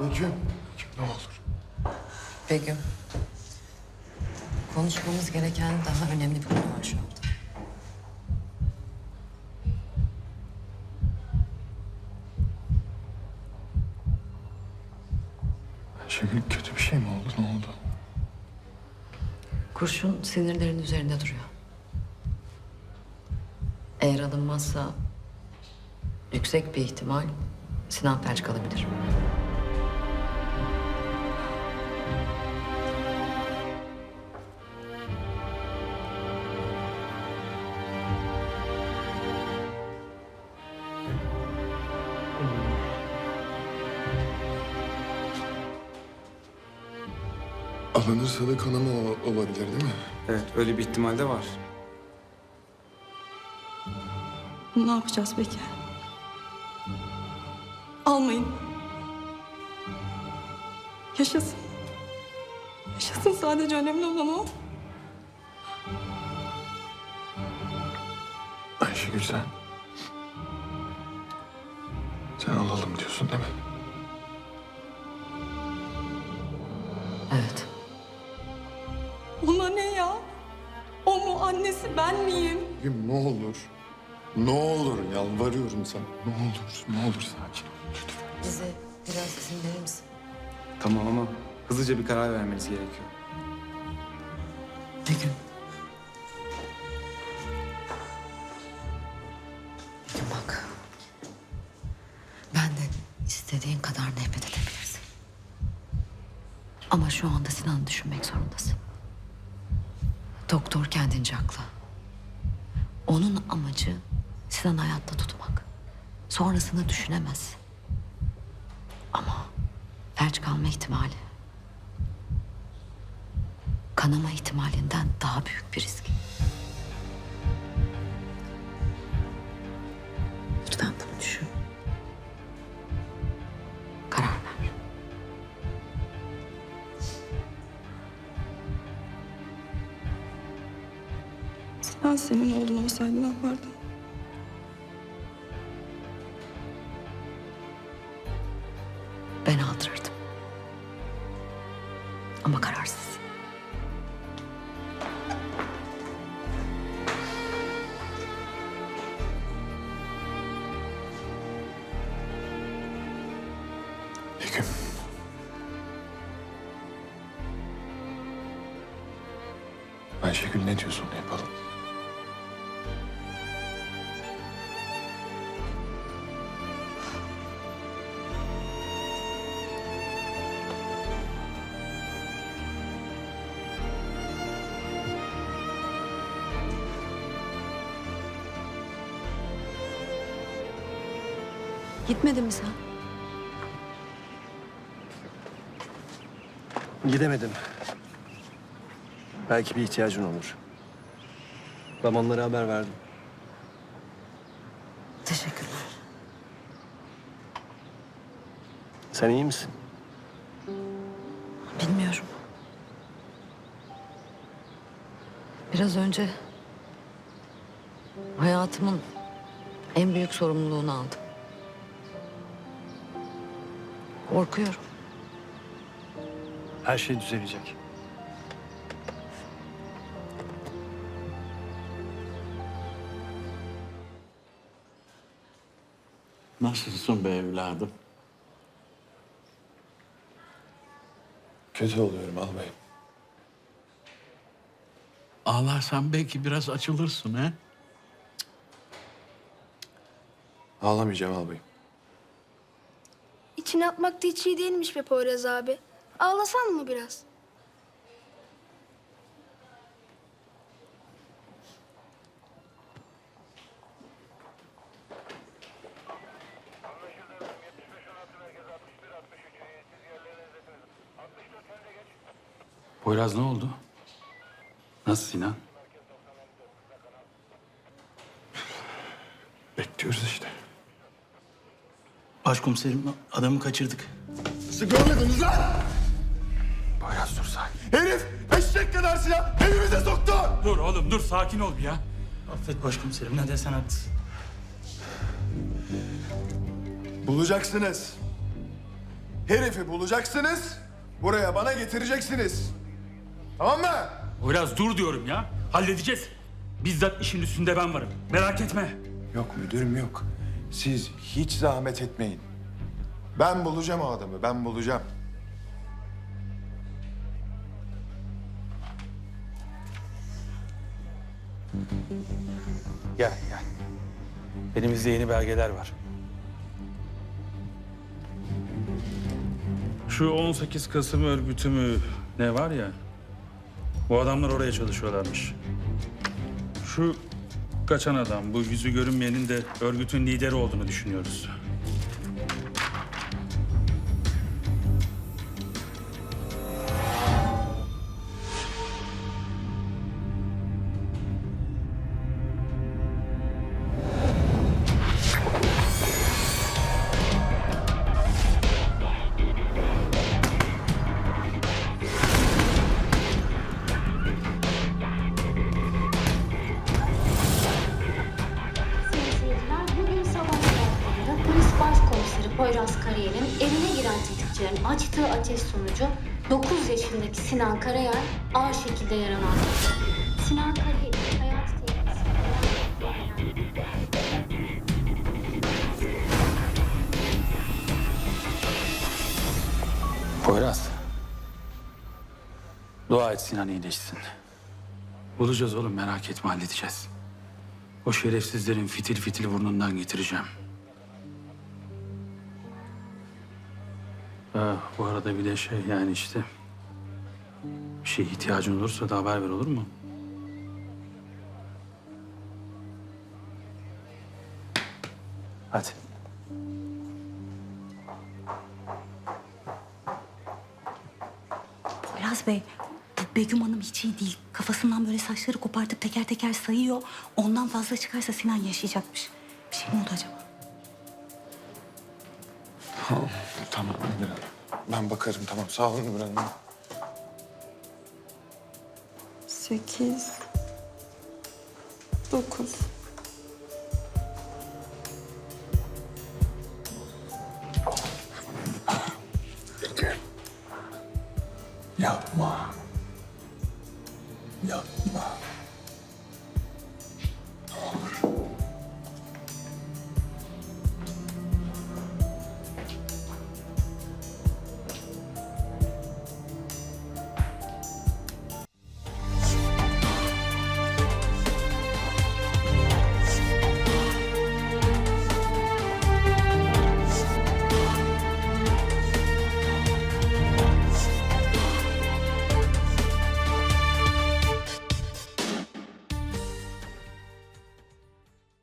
Begüm. Ne olur. Begüm. Konuşmamız gereken daha önemli bir konu var şu anda. Ayşegül kötü bir şey mi oldu? Ne oldu? Kurşun sinirlerin üzerinde duruyor. Eğer alınmazsa yüksek bir ihtimal Sinan felç kalabilir. Alınırsa da kanama olabilir değil mi? Evet, öyle bir ihtimal de var. Ne yapacağız peki? Almayın. Yaşasın. Yaşasın sadece önemli olan o. Ayşegül sen... Sen alalım diyorsun değil mi? Begüm ne olur. Ne olur yalvarıyorum sana. Ne olur, ne olur sakin ol. Lütfen. Bize biraz izin verir misin? Tamam ama hızlıca bir karar vermeniz gerekiyor. Begüm. Begüm bak. Benden istediğin kadar nefret edebilirsin. Ama şu anda Sinan'ı düşünmek zorundasın. Doktor kendince haklı. Onun amacı Sinan'ı hayatta tutmak. Sonrasını düşünemez. Ama felç kalma ihtimali kanama ihtimalinden daha büyük bir risk. Sinan senin oğlun olsaydı ne yapardın? Ben aldırırdım. Ama kararsız. Ayşegül ne diyorsun ne yapalım? Gitmedin mi sen? Gidemedim. Belki bir ihtiyacın olur. Babanlara haber verdim. Teşekkürler. Sen iyi misin? Bilmiyorum. Biraz önce hayatımın en büyük sorumluluğunu aldım. Korkuyorum. Her şey düzelecek. Nasılsın be evladım? Kötü oluyorum albayım. Ağlarsan belki biraz açılırsın he? Ağlamayacağım albayım. İçine atmak da hiç iyi değilmiş be Poyraz abi. Ağlasan mı biraz? Poyraz ne oldu? Nasıl Sinan? Başkomiserim adamı kaçırdık. Nasıl görmediniz lan? Poyraz dur sakin. Herif eşek kadar silah evimize soktu. Dur oğlum dur sakin ol bir ya. Affet başkomiserim ne desen haklısın. Bulacaksınız. Herifi bulacaksınız, buraya bana getireceksiniz. Tamam mı? Biraz dur diyorum ya. Halledeceğiz. Bizzat işin üstünde ben varım. Merak etme. Yok müdürüm yok. Siz hiç zahmet etmeyin. Ben bulacağım o adamı, ben bulacağım. Gel gel. Elimizde yeni belgeler var. Şu 18 Kasım örgütü mü ne var ya? Bu adamlar oraya çalışıyorlarmış. Şu kaçan adam, bu yüzü görünmeyenin de örgütün lideri olduğunu düşünüyoruz. Poyraz Karayel'in evine giren tetikçilerin açtığı ateş sonucu 9 yaşındaki Sinan Karayel ağır şekilde yaralandı. Sinan Karayel'in hayat tehlikesi... Poyraz. Dua et Sinan iyileşsin. Bulacağız oğlum merak etme halledeceğiz. O şerefsizlerin fitil fitil burnundan getireceğim. Ha, bu arada bir de şey yani işte... Bir şey ihtiyacın olursa da haber ver olur mu? Hadi. Poyraz Bey, bu Begüm Hanım hiç iyi değil. Kafasından böyle saçları kopartıp teker teker sayıyor. Ondan fazla çıkarsa Sinan yaşayacakmış. Bir şey mi oldu acaba? Tamam Hanım. Ben bakarım tamam. Sağ olun Ümran Hanım. Sekiz. Dokuz.